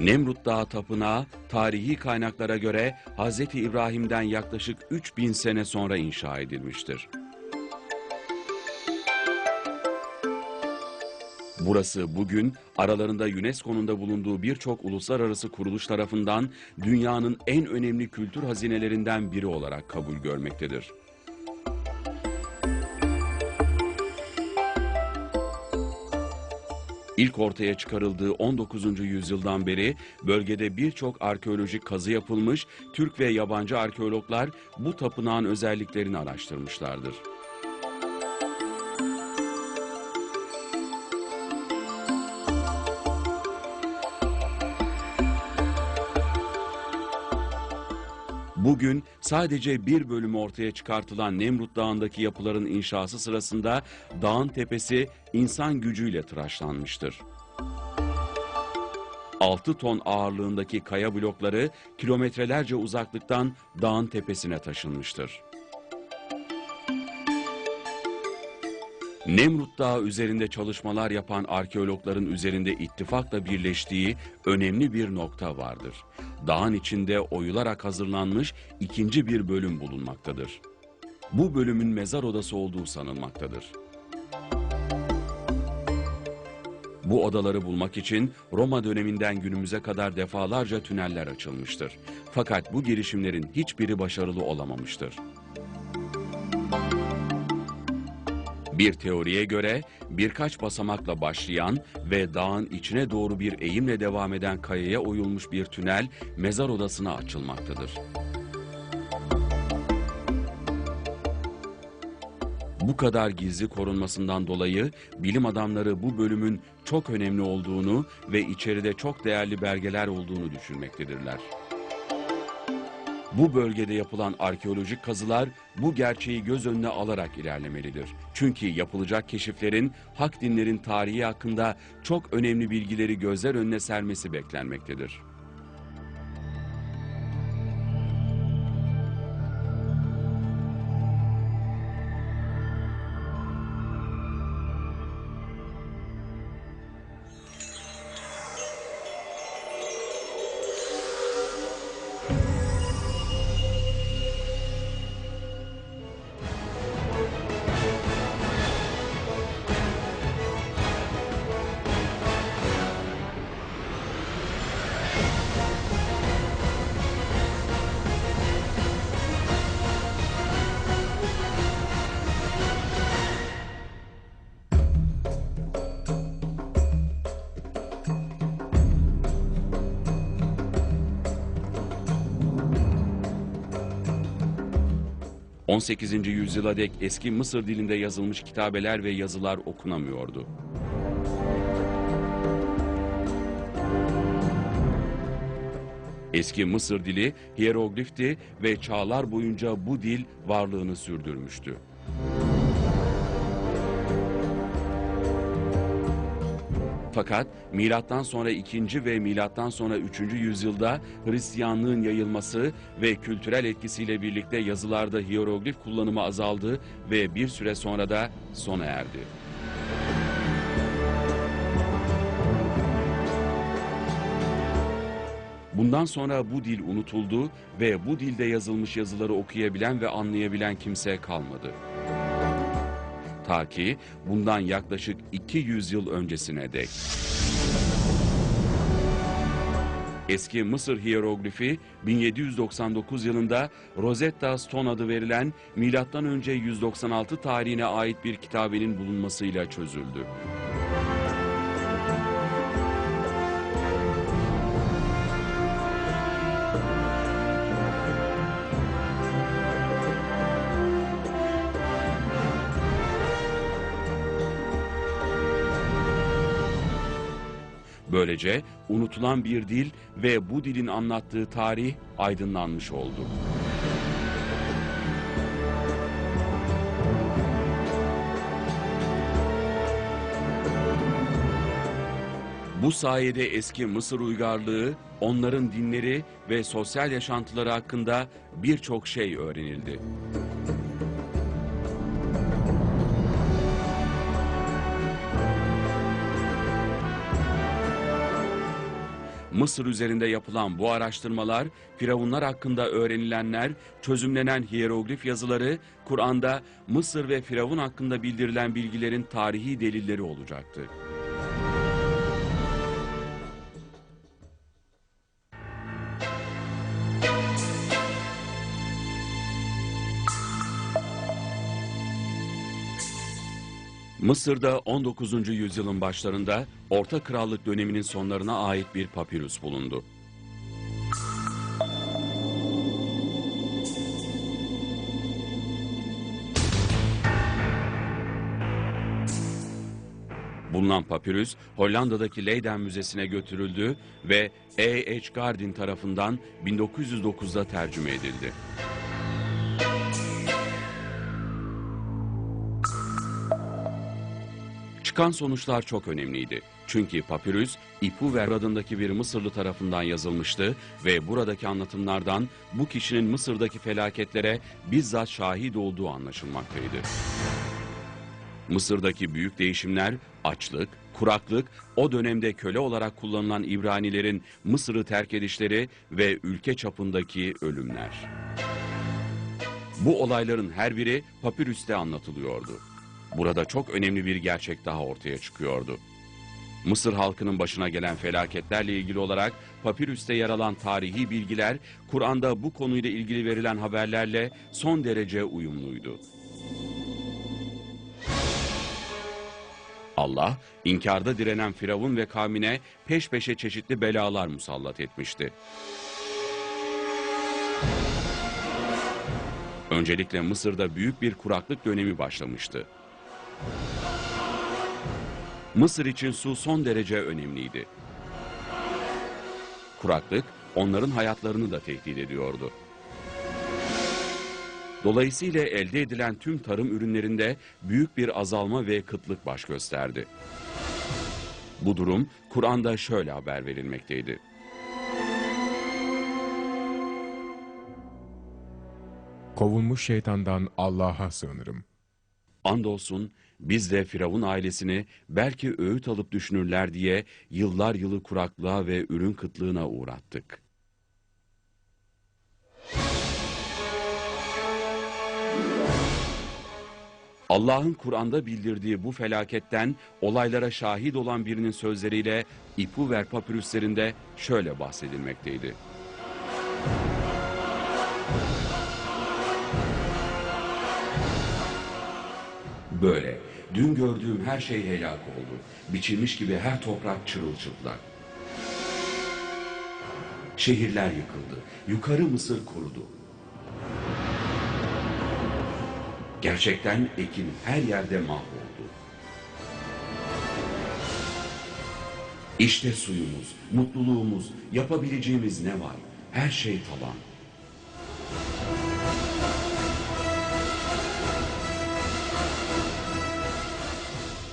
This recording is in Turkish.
Nemrut Dağı Tapınağı tarihi kaynaklara göre Hz. İbrahim'den yaklaşık 3000 sene sonra inşa edilmiştir. Burası bugün aralarında UNESCO'nun da bulunduğu birçok uluslararası kuruluş tarafından dünyanın en önemli kültür hazinelerinden biri olarak kabul görmektedir. İlk ortaya çıkarıldığı 19. yüzyıldan beri bölgede birçok arkeolojik kazı yapılmış, Türk ve yabancı arkeologlar bu tapınağın özelliklerini araştırmışlardır. Bugün sadece bir bölümü ortaya çıkartılan Nemrut Dağı'ndaki yapıların inşası sırasında dağın tepesi insan gücüyle tıraşlanmıştır. 6 ton ağırlığındaki kaya blokları kilometrelerce uzaklıktan dağın tepesine taşınmıştır. Nemrut Dağı üzerinde çalışmalar yapan arkeologların üzerinde ittifakla birleştiği önemli bir nokta vardır. Dağın içinde oyularak hazırlanmış ikinci bir bölüm bulunmaktadır. Bu bölümün mezar odası olduğu sanılmaktadır. Bu odaları bulmak için Roma döneminden günümüze kadar defalarca tüneller açılmıştır. Fakat bu girişimlerin hiçbiri başarılı olamamıştır. Bir teoriye göre birkaç basamakla başlayan ve dağın içine doğru bir eğimle devam eden kayaya oyulmuş bir tünel mezar odasına açılmaktadır. Bu kadar gizli korunmasından dolayı bilim adamları bu bölümün çok önemli olduğunu ve içeride çok değerli belgeler olduğunu düşünmektedirler. Bu bölgede yapılan arkeolojik kazılar bu gerçeği göz önüne alarak ilerlemelidir. Çünkü yapılacak keşiflerin hak dinlerin tarihi hakkında çok önemli bilgileri gözler önüne sermesi beklenmektedir. ...18. yüzyıla dek eski Mısır dilinde yazılmış kitabeler ve yazılar okunamıyordu. Eski Mısır dili hieroglifti ve çağlar boyunca bu dil varlığını sürdürmüştü. Fakat milattan sonra 2. ve milattan sonra 3. yüzyılda Hristiyanlığın yayılması ve kültürel etkisiyle birlikte yazılarda hieroglif kullanımı azaldı ve bir süre sonra da sona erdi. Bundan sonra bu dil unutuldu ve bu dilde yazılmış yazıları okuyabilen ve anlayabilen kimse kalmadı. Ta ki bundan yaklaşık 200 yıl öncesine dek. Eski Mısır hieroglifi 1799 yılında Rosetta Stone adı verilen M.Ö. 196 tarihine ait bir kitabenin bulunmasıyla çözüldü. Böylece unutulan bir dil ve bu dilin anlattığı tarih aydınlanmış oldu. Bu sayede eski Mısır uygarlığı, onların dinleri ve sosyal yaşantıları hakkında birçok şey öğrenildi. Mısır üzerinde yapılan bu araştırmalar, firavunlar hakkında öğrenilenler, çözümlenen hieroglif yazıları, Kur'an'da Mısır ve Firavun hakkında bildirilen bilgilerin tarihi delilleri olacaktı. Mısır'da 19. yüzyılın başlarında Orta Krallık döneminin sonlarına ait bir papirüs bulundu. Bulunan papirüs Hollanda'daki Leiden Müzesi'ne götürüldü ve E. H. Gardin tarafından 1909'da tercüme edildi. Çıkan sonuçlar çok önemliydi. Çünkü papirüs İpuver adındaki bir Mısırlı tarafından yazılmıştı ve buradaki anlatımlardan bu kişinin Mısır'daki felaketlere bizzat şahit olduğu anlaşılmaktaydı. Mısır'daki büyük değişimler, açlık, kuraklık, o dönemde köle olarak kullanılan İbranilerin Mısır'ı terk edişleri ve ülke çapındaki ölümler. Bu olayların her biri papirüste anlatılıyordu. Burada çok önemli bir gerçek daha ortaya çıkıyordu. Mısır halkının başına gelen felaketlerle ilgili olarak papirüste yer alan tarihi bilgiler, Kur'an'da bu konuyla ilgili verilen haberlerle son derece uyumluydu. Allah, inkarda direnen Firavun ve kavmine peş peşe çeşitli belalar musallat etmişti. Öncelikle Mısır'da büyük bir kuraklık dönemi başlamıştı. Mısır için su son derece önemliydi. Kuraklık onların hayatlarını da tehdit ediyordu. Dolayısıyla elde edilen tüm tarım ürünlerinde büyük bir azalma ve kıtlık baş gösterdi. Bu durum Kur'an'da şöyle haber verilmekteydi. Kovulmuş şeytandan Allah'a sığınırım. Andolsun biz de Firavun ailesini belki öğüt alıp düşünürler diye yıllar yılı kuraklığa ve ürün kıtlığına uğrattık. Allah'ın Kur'an'da bildirdiği bu felaketten olaylara şahit olan birinin sözleriyle İpuver papürüslerinde şöyle bahsedilmekteydi. Böyle. Dün gördüğüm her şey helak oldu. Biçilmiş gibi her toprak çırılçıplak. Şehirler yıkıldı. Yukarı Mısır kurudu. Gerçekten ekin her yerde mahvoldu. İşte suyumuz, mutluluğumuz, yapabileceğimiz ne var? Her şey talan.